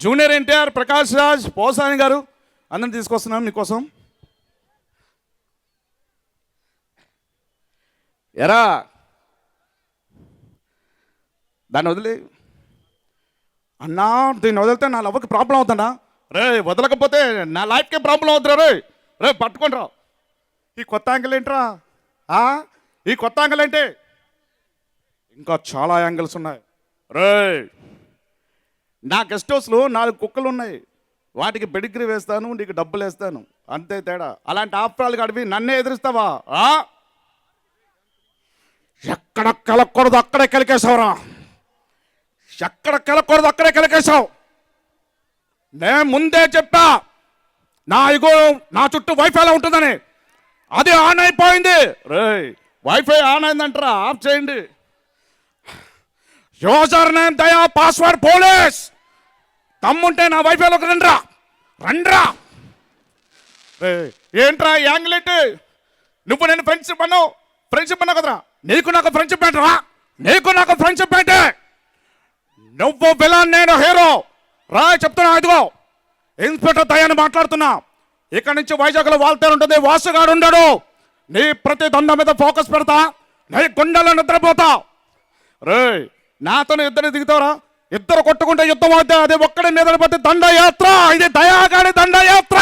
Junior NTR Prakash Raj Posani గారు అందరిని తీసుకొస్తున్నాను మీకోసం. ఎరా దాన్ని వదిలి. అన్నా దీన్ని వదిలితే నా లవ్కి ప్రాబ్లం అవుతుందా? రే వదలకపోతే నా లైఫ్కే ప్రాబ్లం అవుతుందా రే? రే పట్టుకోండి రా. ఈ కొత్త యాంగిల్ ఏంట్రా? ఈ కొత్త యాంగిల్ ఏంటి? ఇంకా చాలా యాంగిల్స్ ఉన్నాయి. రే నా గెస్ట్ హౌస్లో నాలుగు కుక్కలు ఉన్నాయి. వాటికి పెడిగ్రీ వేస్తాను నీకు డబ్బులు వేస్తాను. అంతే తేడా. అలాంటి ఆఫ్రాలు కడిపి నన్నే ఎదురుస్తావా? ఎక్కడ కలకూడదు అక్కడే కలికేశావురా. ఎక్కడ కలకూడదు అక్కడే కలికేశావు. నేను ముందే చెప్పా నా ఇగో నా చుట్టూ వైఫై ఎలా ఉంటుందని. అది ఆన్ అయిపోయింది. రే వైఫై ఆన్ అయిందంటారా ఆఫ్ చేయండి. User name Daya password police. తమ్ముంటే నా వైఫైలోకి రండ్రా. రండ్రా. ఏంట్రా యాంగ్లెట్? నువ్వు నేను ఫ్రెండ్షిప్ అన్నావు. ఫ్రెండ్షిప్ అన్నావు కదరా. నీకు నాకు ఫ్రెండ్షిప్ ఏంట్రా నీకు నాకు ఫ్రెండ్షిప్ ఏంటే నువ్వు విలన్ నేను హీరో. రా చెప్తున్నా ఇదిగో. ఇన్స్పెక్టర్ దయాన్ని మాట్లాడుతున్నా. ఇక్కడి నుంచి వైజాగ్లో వాల్తేరు ఉంటుంది. వాసుగాడు ఉండడు. నీ ప్రతి దొండ మీద ఫోకస్ పెడతా. నీ గుండెలో నిద్రపోతా. రే నాతో ఇద్దరు దిగుతారా ఇద్దరు కొట్టుకుంటే యుద్ధం అవుతే అదే ఒక్కడే నిద్రపోతే దండయాత్ర! ఇది దయాగాడి దండయాత్ర!